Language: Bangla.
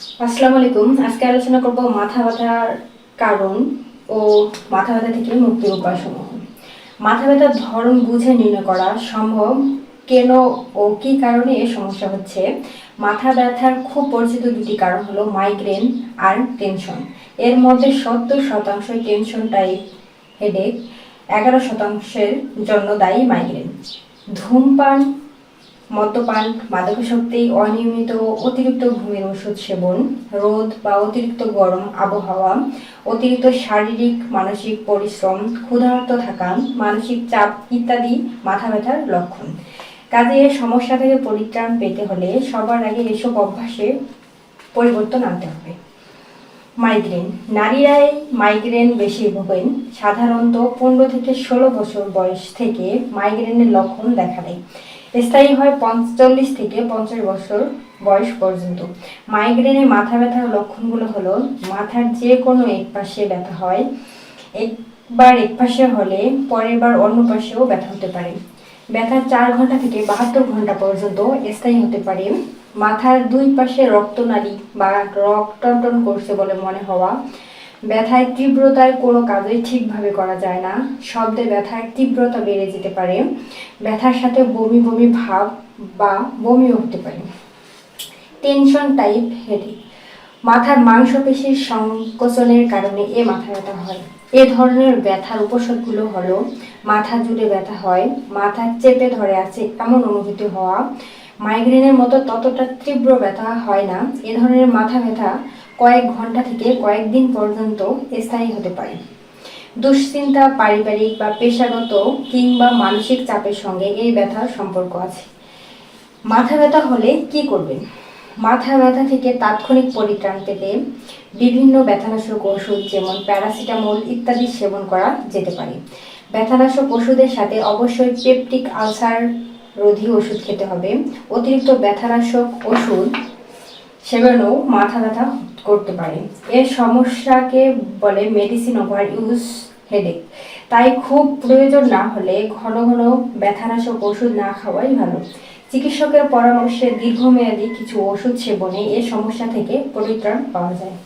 আসসালামু আলাইকুম। আজকে আলোচনা করব মাথা ব্যথার কারণ ও মাথা ব্যথা থেকে মুক্তির উপায় সমূহ মাথা ব্যথার ধরন বুঝে নির্ণয় করা সম্ভব কেন ও কি কারণে এ সমস্যা হচ্ছে? মাথা ব্যথার খুব পরিচিত দুটি কারণ হলো মাইগ্রেন আর টেনশন এর মধ্যে সত্তর শতাংশই টেনশন টাইপ হেডেক এগারো শতাংশের জন্য দায়ী মাইগ্রেন ধূমপান মদ্যপান মাদকাসক্তি অনিয়মিত অতিরিক্ত ঘুমের ওষুধ সেবন, রোদ বা অতিরিক্ত গরম আবহাওয়া, অতিরিক্ত শারীরিক, মানসিক পরিশ্রম, ক্ষুধার্ত থাকা, মানসিক চাপ ইত্যাদি মাথা ব্যথার লক্ষণ। কাজে এই সমস্যা থেকে পরিত্রাণ পেতে হলে সবার আগে এসব অভ্যাসে পরিবর্তন আনতে হবে। মাইগ্রেন। নারীরাই মাইগ্রেন বেশি ভোগেন। সাধারণত পনেরো থেকে ষোলো বছর বয়স থেকে মাইগ্রেনের লক্ষণ দেখা দেয়। স্থায়ী হয় পঞ্চল্লিশ থেকে পঞ্চাশ বছর বয়স পর্যন্ত। মাইগ্রেনে মাথা ব্যথার লক্ষণগুলো হলো, মাথার যে কোনো এক পাশে ব্যথা হয়, একবার এক পাশে হলে পরের বার অন্য পাশেও ব্যথা হতে পারে। ব্যথা চার ঘণ্টা থেকে বাহাত্তর ঘণ্টা পর্যন্ত স্থায়ী হতে পারে। মাথার দুই পাশে রক্তনালী বা রক্ত টনটন করছে বলে মনে হওয়া ব্যথায় তীব্রতায় কোনো কাজই ঠিকভাবে করা যায় না। শব্দে ব্যথার তীব্রতা বেড়ে যেতে পারে। ব্যথার সাথে বমি বমি ভাব বা বমিও হতে পারে। টেনশন টাইপ হেডেক মাথার মাংসপেশির সংকোচনের কারণে এ মাথা ব্যথা হয়। এ ধরনের ব্যথার উপসর্গগুলো হলো, মাথা জুড়ে ব্যথা হয়, মাথা চেপে ধরে আছে এমন অনুভূতি হওয়া মাইগ্রেনের মতো ততটা তীব্র ব্যথা হয় না। এ ধরনের মাথা ব্যথা কয়েক ঘণ্টা থেকে কয়েকদিন পর্যন্ত স্থায়ী হতে পারে। দুশ্চিন্তা, পারিবারিক বা পেশাগত কিংবা মানসিক চাপের সঙ্গে এই ব্যথার সম্পর্ক আছে। মাথা ব্যথা হলে কি করবেন? মাথা ব্যথা থেকে তাৎক্ষণিক পরিত্রাণ পেতে বিভিন্ন ব্যথানাশক ওষুধ যেমন প্যারাসিটামল ইত্যাদি সেবন করা যেতে পারে। ব্যথানাশক ওষুধের সাথে অবশ্যই পেপটিক আলসার রোধী ওষুধ খেতে হবে। অতিরিক্ত ব্যথানাশক ওষুধ সেবনেও মাথা ব্যথা করতে পারে। এর সমস্যাকে বলে মেডিসিন ওভার ইউজ হেডেক তাই খুব প্রয়োজন না হলে ঘন ঘন ব্যথানাশক ওষুধ না খাওয়াই ভালো। চিকিৎসকের পরামর্শে দীর্ঘমেয়াদী কিছু ওষুধ সেবনে এ সমস্যা থেকে পরিত্রাণ পাওয়া যায়।